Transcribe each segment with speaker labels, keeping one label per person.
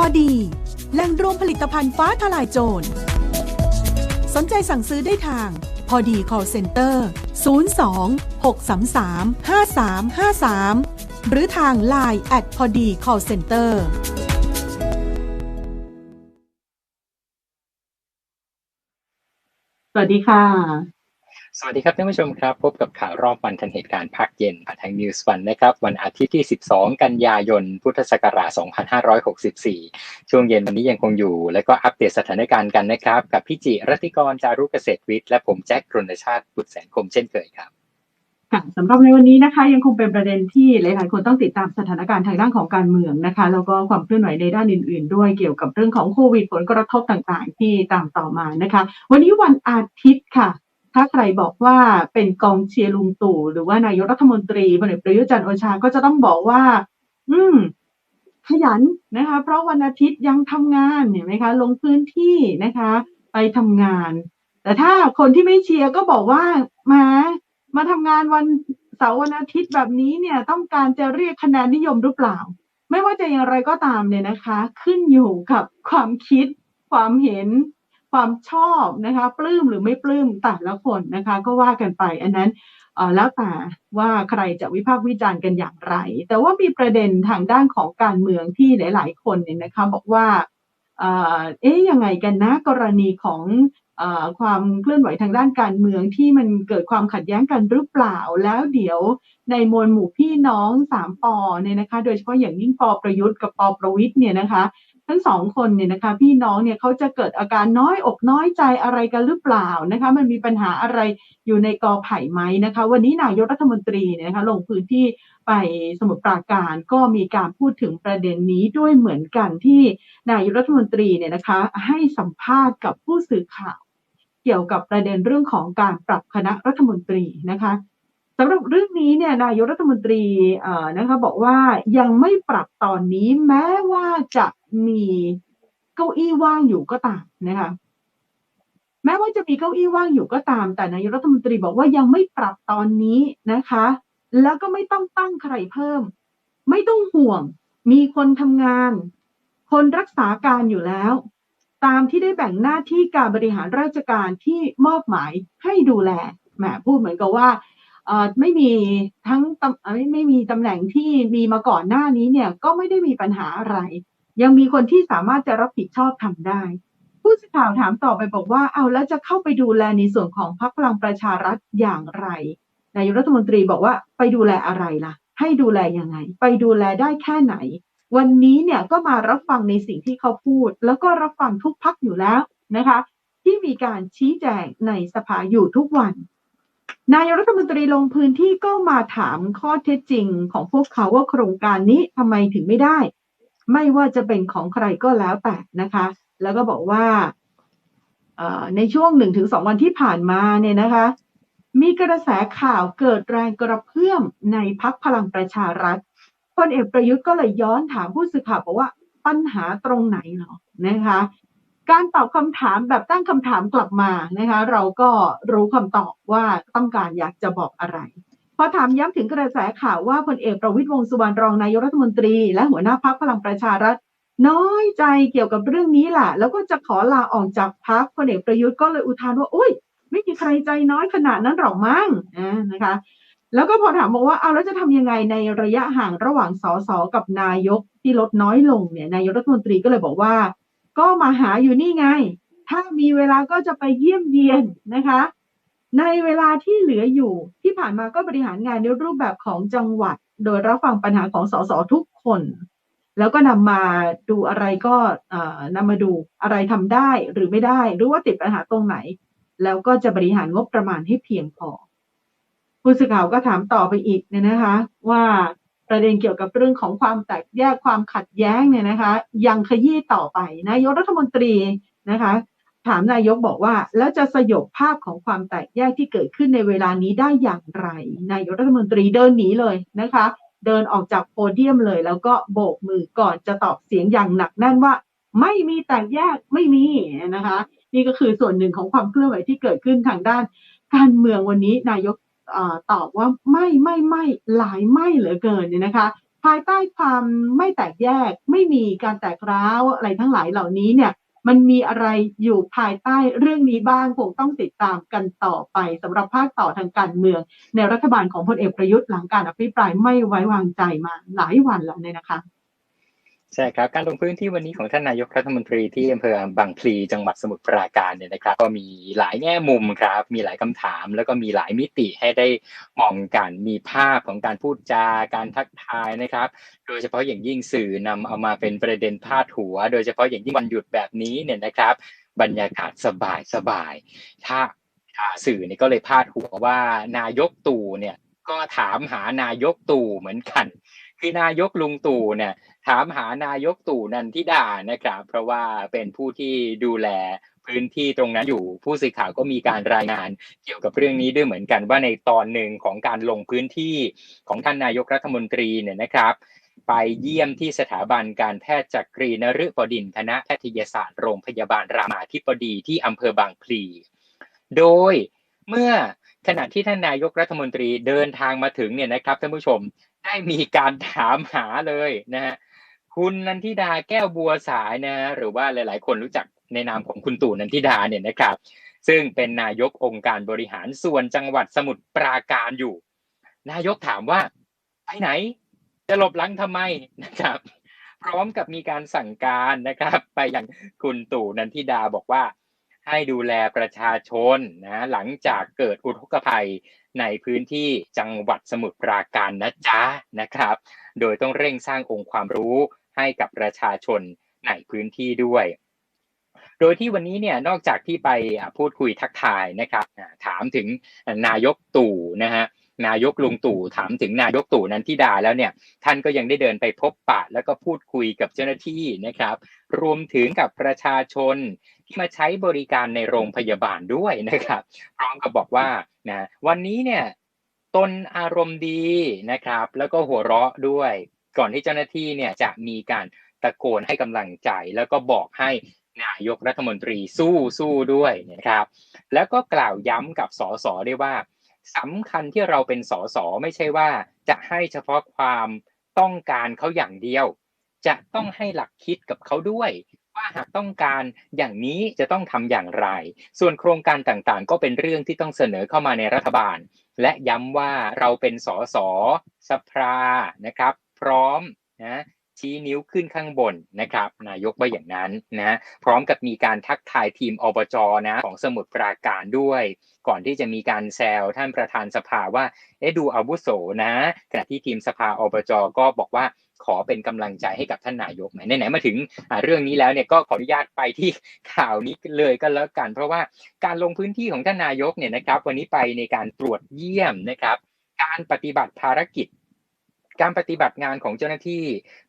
Speaker 1: อดีแหล่งรวมผลิตภัณฑ์ฟ้าทลายโจร สนใจสั่งซื้อได้ทาง พอดี call center 02 633 5353 หรือทาง Line at พอดี call center
Speaker 2: สวัสดีค่ะ
Speaker 3: สวัสดีครับท่านผู้ชมครับ พบกับข่าวรอบวันทันเหตุการณ์ภาคเย็นผ่านทาง News วันนะครับ วันอาทิตย์ที่ 12 กันยายน พุทธศักราช 2564 ช่วงเย็นวันนี้ยังคงอยู่ และก็อัปเดตสถานการณ์กันนะครับ กับพี่จิรัติกรจารุเกษตรวิทย์และผมแจ็คกรณชาติบุตรแสนคมเช่นเคยครับ
Speaker 2: ค่ะสำหรับในวันนี้นะคะ ยังคงเป็นประเด็นที่หลาย ๆ คนต้องติดตามสถานการณ์ทางด้านของการเมืองนะคะแล้วก็ความเคลื่อนไหวในด้านอื่น ๆ ด้วยเกี่ยวกับเรื่องของโควิดผลกระทบต่าง ๆ ที่ตามต่อมานะคะ วันนี้วันอาทิตย์ค่ะ ถ้าใครบอกว่าเป็นกองเชียร์ลุงตู่หรือว่านายกรัฐมนตรีพลเอกประยุจันทร์โอชาก็จะต้องบอกว่า อืม ขยันนะคะ เพราะวันอาทิตย์ยังทำงานเห็นไหมคะ ลงพื้นที่นะคะ ไปทำงาน แต่ถ้าคนที่ไม่เชียร์ก็บอกว่ามามาทำงานวันเสาร์วันอาทิตย์แบบนี้เนี่ย ต้องการจะเรียกคะแนนนิยมหรือเปล่า ไม่ว่าจะอย่างไรก็ตามเนี่ยนะคะ ขึ้นอยู่กับความคิดความเห็น ความชอบนะคะปลื้มหรือไม่ปลื้มแต่ละคนนะคะ ก็ว่ากันไป อันนั้นแล้วแต่ว่าใครจะวิพากษ์วิจารณ์กันอย่างไร แต่ว่ามีประเด็นทางด้านของการเมืองที่หลาย ๆ คนเนี่ยนะคะบอกว่าเอ๊ยยังไงกันนะกรณีของอความเคลื่อนไหวทางด้านการเมืองที่มันเกิดความขัดแย้งกันหรือเปล่า แล้วเดี๋ยวในมวลหมู่พี่น้องสามปอเนี่ยนะคะ โดยเฉพาะอย่างยิ่งปอประยุทธ์กับปอประวิทย์เนี่ยนะคะ ทั้งสองคนเนี่ยนะคะพี่น้องเนี่ยเขาจะเกิดอาการน้อยอกน้อยใจอะไรกันหรือเปล่านะคะมันมีปัญหาอะไรอยู่ในกอไผ่ไหมนะคะวันนี้นายกรัฐมนตรีเนี่ยนะคะลงพื้นที่ไปสมุทรปราการก็มีการพูดถึงประเด็นนี้ด้วยเหมือนกันที่นายกรัฐมนตรีเนี่ยนะคะให้สัมภาษณ์กับผู้สื่อข่าว เกี่ยวกับประเด็นเรื่องของการปรับคณะรัฐมนตรีนะคะ สำหรับเรื่องนี้เนี่ยนายกรัฐมนตรีนะคะบอกว่ายังไม่ปรับตอนนี้แม้ว่าจะมีเก้าอี้ว่างอยู่ก็ตามนะคะแม้ว่าจะมีเก้าอี้ว่างอยู่ก็ตาม แต่นายกรัฐมนตรีบอกว่ายังไม่ปรับตอนนี้นะคะ แล้วก็ไม่ต้องตั้งใครเพิ่ม ไม่ต้องห่วง มีคนทำงาน คนรักษาการอยู่แล้ว ตามที่ได้แบ่งหน้าที่การบริหารราชการที่มอบหมายให้ดูแลแหมพูดเหมือนกับว่า ไม่มีทั้งไม่ไม่มีตำแหน่งที่มีมาก่อนหน้านี้เนี่ยก็ไม่ได้มีปัญหาอะไร ยังมีคนที่สามารถจะรับผิดชอบทำได้ ผู้สื่อข่าวถามต่อไปบอกว่าเอาแล้วจะเข้าไปดูแลในส่วนของพรรคพลังประชารัฐอย่างไรนายกรัฐมนตรีบอกว่าไปดูแลอะไรล่ะ ให้ดูแลยังไง ไปดูแลได้แค่ไหน วันนี้เนี่ยก็มารับฟังในสิ่งที่เขาพูด แล้วก็รับฟังทุกพักอยู่แล้วนะคะ ที่มีการชี้แจงในสภาอยู่ทุกวัน นายรัฐมนตรีลงพื้นที่ก็มาถามข้อเท็จจริงของพวกเขาว่าโครงการนี้ทำไมถึงไม่ได้ ไม่ว่าจะเป็นของใครก็แล้วแต่นะคะ แล้วก็บอกว่าในช่วงหนึ่งถึงสองวันที่ผ่านมาเนี่ยนะคะ มีกระแสข่าวเกิดแรงกระเพื่อมในพักพลังประชารัฐพลเอกประยุทธ์ก็เลยย้อนถามผู้สื่อข่าวบอกว่าปัญหาตรงไหนเหรอนะคะ การตอบคำถามแบบตั้งคำถามกลับมานะคะเราก็รู้คำตอบว่าต้องการอยากจะบอกอะไรพอถามย้ำถึงกระแสข่าวว่าพลเอกประวิตรวงสุวรรณรองนายกรัฐมนตรี และหัวหน้าพักพลังประชารัฐ น้อยใจเกี่ยวกับเรื่องนี้แหละแล้วก็จะขอลาออกจากพักพลเอกประยุทธ์ก็เลยอุทานว่าโอ้ย ไม่มีใครใจน้อยขนาดนั้นหรอกมั้งอ่านะคะ แล้วก็พอถามบอกว่าเอาแล้วจะทำยังไงในระยะห่างระหว่างสสกับนายกที่ลดน้อยลงเนี่ยนายกรัฐมนตรีก็เลยบอกว่า ก็มาหาอยู่นี่ไง ถ้ามีเวลาก็จะไปเยี่ยมเยียนนะคะ ในเวลาที่เหลืออยู่ที่ผ่านมาก็บริหารงานในรูปแบบของจังหวัด โดยรับฟังปัญหาของสสทุกคน แล้วก็นำมาดูอะไรก็เอ่อนำมาดูอะไรทำได้หรือไม่ได้หรือว่าติดปัญหาตรงไหน แล้วก็จะบริหารงบประมาณให้เพียงพอผู้สื่อข่าวก็ถามต่อไปอีกเนี่ยนะคะ ว่า ประเด็นเกี่ยวกับเรื่องของความแตกแยกความขัดแย้งเนี่ยนะคะ ยังขยี้ต่อไปนายกรัฐมนตรีนะคะ ถามนายกบอกว่า แล้วจะสยบภาพของความแตกแยกที่เกิดขึ้นในเวลานี้ได้อย่างไร นายกรัฐมนตรีเดินหนีเลยนะคะ เดินออกจากโพเดียมเลย แล้วก็โบกมือก่อนจะตอบเสียงอย่างหนักแน่นว่า ไม่มีแตกแยกไม่มีนะคะ นี่ก็คือส่วนหนึ่งของความเคลื่อนไหวที่เกิดขึ้นทางด้านการเมืองวันนี้นายก ตอบว่าไม่ไม่ไม่หลายไม่เหลือเกินเนี่ยนะคะ ภายใต้ความไม่แตกแยกไม่มีการแตกร้าวอะไรทั้งหลายเหล่านี้เนี่ยมันมีอะไรอยู่ภายใต้เรื่องนี้บ้างคงต้องติดตามกันต่อไปสำหรับภาคต่อทางการเมือง ในรัฐบาลของพลเอกประยุทธ์หลังการอภิปรายไม่ไว้วางใจมาหลายวันแล้วเนี่ยนะคะ
Speaker 3: ใช่ครับการลงพื้นที่วันนี้ของท่านนายกรัฐมนตรีที่อำเภอบางพลีจังหวัดสมุทรปราการเนี่ยนะครับ ก็มีหลายแง่มุมครับ มีหลายคำถามแล้วก็มีหลายมิติให้ได้มองกันมีภาพของการพูดจาการทักทายนะครับ โดยเฉพาะอย่างยิ่งสื่อนำเอามาเป็นประเด็นพาดหัว โดยเฉพาะอย่างยิ่งวันหยุดแบบนี้เนี่ยนะครับ บรรยากาศสบายสบายถ้าสื่อเนี่ยก็เลยพาดหัวว่านายกตู่เนี่ยก็ถามหานายกตู่เหมือนกัน คือนายกลุงตู่เนี่ยถามหานายกตู่นันทิดานะครับ เพราะว่าเป็นผู้ที่ดูแลพื้นที่ตรงนั้นอยู่ผู้สื่อข่าวก็มีการรายงานเกี่ยวกับเรื่องนี้ด้วยเหมือนกันว่าในตอนหนึ่งของการลงพื้นที่ของท่านนายกรัฐมนตรีเนี่ยนะครับ ไปเยี่ยมที่สถาบันการแพทย์จักรีนฤบดินคณะแพทยศาสตร์โรงพยาบาลรามาธิบดีที่อำเภอบางพลี โดยเมื่อขณะที่ท่านนายกรัฐมนตรีเดินทางมาถึงเนี่ยนะครับท่านผู้ชม ได้มีการถามหาเลยนะฮะคุณนันทิดาแก้วบัวสายนะหรือว่าหลาย ๆ คนรู้จักในนามของคุณตู่นันทิดาเนี่ยนะครับ ซึ่งเป็นนายกองค์การบริหารส่วนจังหวัดสมุทรปราการอยู่ นายกถามว่าไปไหน จะหลบหลังทำไมนะครับ พร้อมกับมีการสั่งการนะครับ ไปอย่างคุณตู่นันทิดาบอกว่าให้ดูแลประชาชนนะหลังจากเกิดอุทกภัย ในพื้นที่จังหวัดสมุทรปราการนะจ๊ะนะครับ โดยต้องเร่งสร้างองค์ความรู้ให้กับประชาชนในพื้นที่ด้วย โดยที่วันนี้เนี่ยนอกจากที่ไปพูดคุยทักทายนะครับ ถามถึงนายกตู่นะฮะนายกลุงตู่ถามถึงนายกตู่นันทิดาแล้วเนี่ยท่านก็ยังได้เดินไปพบปะ แล้วก็พูดคุยกับเจ้าหน้าที่นะครับ รวมถึงกับประชาชน ที่มาใช้บริการในโรงพยาบาลด้วยนะครับ พร้อมกับบอกว่านะวันนี้เนี่ยตนอารมณ์ดีนะครับ แล้วก็หัวเราะด้วย ก่อนที่เจ้าหน้าที่เนี่ยจะมีการตะโกนให้กำลังใจ แล้วก็บอกให้นายกรัฐมนตรีสู้สู้ด้วยนะครับ แล้วก็กล่าวย้ำกับสสได้ว่าสำคัญที่เราเป็นสสไม่ใช่ว่า จะให้เฉพาะความต้องการเขาอย่างเดียว จะต้องให้หลักคิดกับเขาด้วย ว่าหากต้องการอย่างนี้จะต้องทำอย่างไร ส่วนโครงการต่างๆ ก็เป็นเรื่องที่ต้องเสนอเข้ามาในรัฐบาล และย้ำว่าเราเป็นสสสภานะครับ พร้อมนะ ชี้นิ้วขึ้นข้างบนนะครับ นายกว่าอย่างนั้นนะพร้อมกับมีการทักทายทีมอบจนะของสมุทรปราการด้วย ก่อนที่จะมีการแซวท่านประธานสภาว่าเอ๊ดูอาวุโสนะขณะที่ทีมสภาอบจก็บอกว่าขอเป็นกำลังใจให้กับท่านนายกไหนไหนมาถึงเรื่องนี้แล้วเนี่ยก็ขออนุญาตไปที่ข่าวนี้เลยก็แล้วกัน เพราะว่าการลงพื้นที่ของท่านนายกเนี่ยนะครับ วันนี้ไปในการตรวจเยี่ยมนะครับ การปฏิบัติภารกิจ การปฏิบัติงานของเจ้าหน้าที่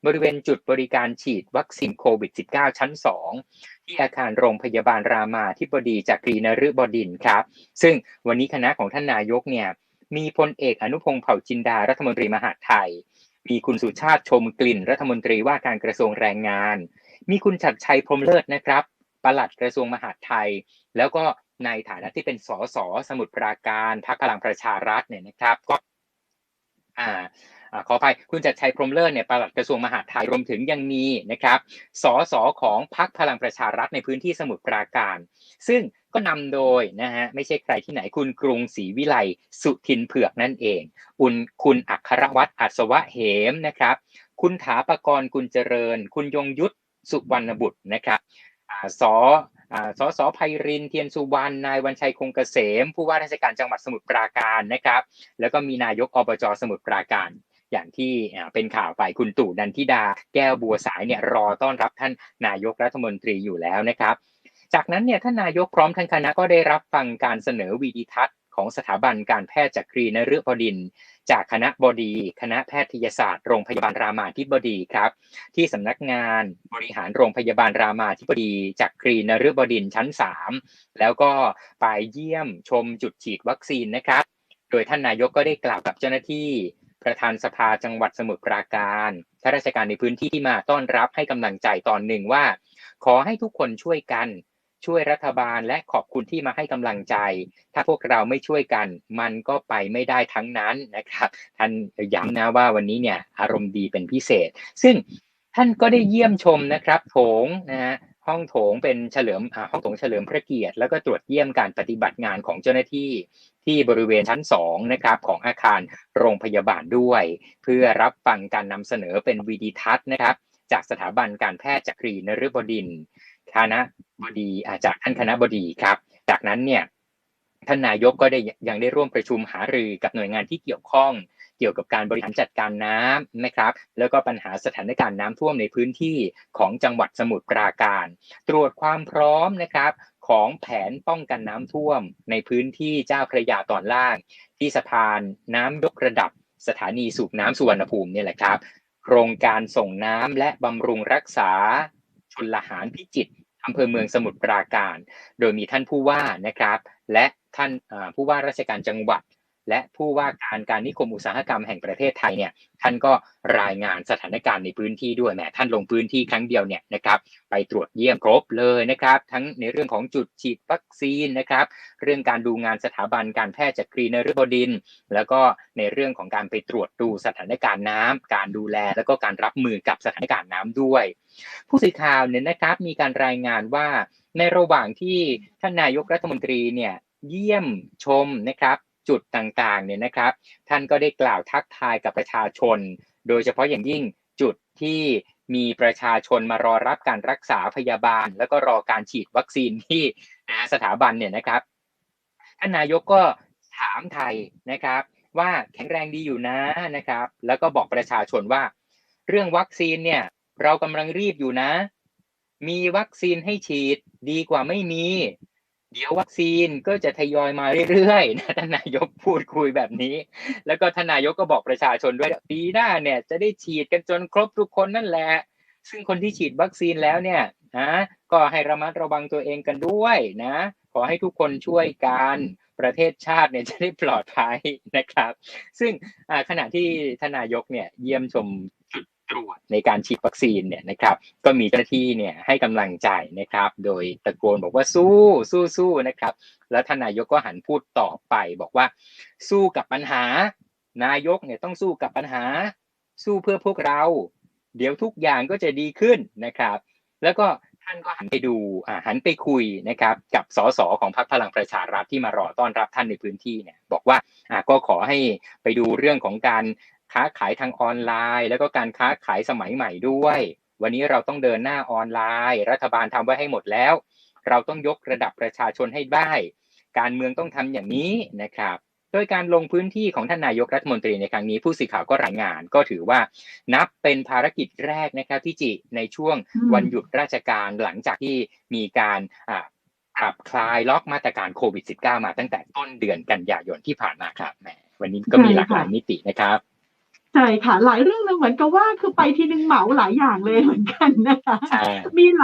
Speaker 3: บริเวณจุดบริการฉีดวัคซีนโควิด -19 ชั้น 2 ที่อาคารโรงพยาบาลรามาธิบดีจากกรีนฤบดินครับ ซึ่งวันนี้คณะของท่านนายกเนี่ยมีพลเอกอนุพงศ์เผ่าจินดารัฐมนตรีมหาไทย มีคุณสุชาติชมกลิ่นรัฐมนตรีว่าการกระทรวงแรงงาน มีคุณชัดชัยพรมเลิศนะครับปลัดกระทรวงมหาดไทย แล้วก็ในฐานะที่เป็นสสสมุทรปราการพรรคพลังประชารัฐเนี่ยนะครับ ก็อ่า ขออภัยคุณจัดชัยพรมเลิศเนี่ยปลัดกระทรวงมหาดไทยรวมถึงยังมีนะครับสสของพรรคพลังประชารัฐในพื้นที่สมุทรปราการ ซึ่งก็นำโดยนะฮะไม่ใช่ใครที่ไหนคุณกรุงศรีวิไลสุทินเผือกนั่นเองคุณคุณอัครวัตรอัศวะเหมนะครับ คุณถาปกรณ์กุลเจริญ คุณยงยุทธสุวรรณบุตรนะครับสสสไพรินเทียนสุวรรณ นายวันชัยคงเกษม ผู้ว่าราชการจังหวัดสมุทรปราการนะครับ แล้วก็มีนายกอบจสมุทรปราการ อย่างที่เป็นข่าวไปคุณตู่นันทิดา แก้วบัวสายเนี่ยรอต้อนรับท่านนายกรัฐมนตรีอยู่แล้วนะครับ จากนั้นเนี่ยท่านนายกพร้อมทั้งคณะก็ได้รับฟังการเสนอวีดีทัศน์ของสถาบันการแพทย์จักรีนฤบดิน จากคณะบดี คณะแพทยศาสตร์โรงพยาบาลรามาธิบดีครับ ที่สำนักงานบริหารโรงพยาบาลรามาธิบดีจากกรีนฤบดินชั้น 3 แล้วก็ไปเยี่ยมชมจุดฉีดวัคซีนนะครับ โดยท่านนายกก็ได้กล่าวกับเจ้าหน้าที่ ประธานสภาจังหวัดสมุทรปราการข้าราชการในพื้นที่ที่มาต้อนรับให้กำลังใจตอนหนึ่งว่า ขอให้ทุกคนช่วยกัน ช่วยรัฐบาลและขอบคุณที่มาให้กำลังใจ ถ้าพวกเราไม่ช่วยกัน มันก็ไปไม่ได้ทั้งนั้นนะครับท่านย้ำนะว่าวันนี้เนี่ยอารมณ์ดีเป็นพิเศษ ซึ่งท่านก็ได้เยี่ยมชมนะครับโถงนะฮะ ห้องโถงเป็นเฉลิมห้องโถงเฉลิมพระเกียรติ แล้วก็ตรวจเยี่ยมการปฏิบัติงานของเจ้าหน้าที่ที่บริเวณชั้น2นะครับของอาคารโรงพยาบาลด้วย เพื่อรับฟังการนำเสนอเป็นวีดีทัศน์นะครับ จากสถาบันการแพทย์จักรีนฤบดินคณะบดีจากท่านคณะบดีครับ จากนั้นเนี่ย ท่านนายกก็ได้ยังได้ร่วมประชุมหารือกับหน่วยงานที่เกี่ยวข้อง เกี่ยวกับการบริหารจัดการน้ำนะครับ แล้วก็ปัญหาสถานการณ์น้ำท่วมในพื้นที่ของจังหวัดสมุทรปราการ ตรวจความพร้อมนะครับของแผนป้องกันน้ำท่วม ในพื้นที่เจ้าพระยาตอนล่าง ที่สะพานน้ำยกระดับสถานีสูบน้ำสุวรรณภูมิเนี่ยแหละครับ โครงการส่งน้ำและบำรุงรักษาชนลหารพิจิตร อำเภอเมืองสมุทรปราการ โดยมีท่านผู้ว่านะครับ และท่านผู้ว่าราชการจังหวัด และผู้ว่าการการนิคมอุตสาหกรรมแห่งประเทศไทยเนี่ยท่านก็รายงานสถานการณ์ในพื้นที่ด้วยแหมท่านลงพื้นที่ครั้งเดียวเนี่ยนะครับไปตรวจเยี่ยมครบเลยนะครับ ทั้งในเรื่องของจุดฉีดวัคซีนนะครับ เรื่องการดูงานสถาบันการแพทย์จากกรีนฤบดิน แล้วก็ในเรื่องของการไปตรวจดูสถานการณ์น้ำการดูแลแล้วก็การรับมือกับสถานการณ์น้ำด้วย ผู้สื่อข่าวเนี่ยนะครับมีการรายงานว่าในระหว่างที่ท่านนายกรัฐมนตรีเนี่ยเยี่ยมชมนะครับ จุดต่างๆเนี่ยนะครับ ท่านก็ได้กล่าวทักทายกับประชาชน โดยเฉพาะอย่างยิ่งจุดที่มีประชาชนมารอรับการรักษาพยาบาล แล้วก็รอการฉีดวัคซีนที่สถาบันเนี่ยนะครับท่านนายกก็ถามไทยนะครับ ว่าแข็งแรงดีอยู่นะนะครับ แล้วก็บอกประชาชนว่า เรื่องวัคซีนเนี่ยเรากำลังรีบอยู่นะ มีวัคซีนให้ฉีดดีกว่าไม่มี เดี๋ยววัคซีนก็จะทยอยมาเรื่อยๆนะท่านนายกพูดคุยแบบนี้ แล้วก็ท่านนายกก็บอกประชาชนด้วยปีหน้าเนี่ยจะได้ฉีดกันจนครบทุกคนนั่นแหละ ซึ่งคนที่ฉีดวัคซีนแล้วเนี่ยนะก็ให้ระมัดระวังตัวเองกันด้วยนะ ขอให้ทุกคนช่วยกันประเทศชาติเนี่ยจะได้ปลอดภัยนะครับ ซึ่งขณะที่ทนายกเนี่ยเยี่ยมชม ตรวจในการฉีดวัคซีนเนี่ยนะครับ ก็มีเจ้าหน้าที่เนี่ยให้กำลังใจนะครับ โดยตะโกนบอกว่าสู้สู้สู้นะครับ แล้วทนนายกก็หันพูดต่อไปบอกว่า สู้กับปัญหา นายกเนี่ยต้องสู้กับปัญหา สู้เพื่อพวกเรา เดี๋ยวทุกอย่างก็จะดีขึ้นนะครับ แล้วก็ท่านก็หันไปดูหันไปคุยนะครับ กับสสของพรรคพลังประชารัฐที่มารอต้อนรับท่านในพื้นที่เนี่ยบอกว่าก็ขอให้ไปดูเรื่องของการ ค้าขายทางออนไลน์ แล้วก็การค้าขายสมัยใหม่ด้วย วันนี้เราต้องเดินหน้าออนไลน์ รัฐบาลทำไว้ให้หมดแล้ว เราต้องยกระดับประชาชนให้ได้ การเมืองต้องทำอย่างนี้นะครับโดยการลงพื้นที่ของท่านนายกรัฐมนตรีในครั้งนี้ผู้สื่อข่าวก็รายงาน ก็ถือว่านับเป็นภารกิจแรกนะครับพี่จิในช่วงวันหยุดราชการหลังจากที่มีการปรับคลายล็อกมาตรการโควิด -19 มาตั้งแต่ต้นเดือนกันยายนที่ผ่านมาครับแหมวันนี้ก็มีหลากหลายมิตินะครับ
Speaker 2: ใช่ค่ะ หลายเรื่องเลยเหมือนกับว่า คือไปทีนึงเหมาหลายอย่างเลยเหมือนกันนะคะมี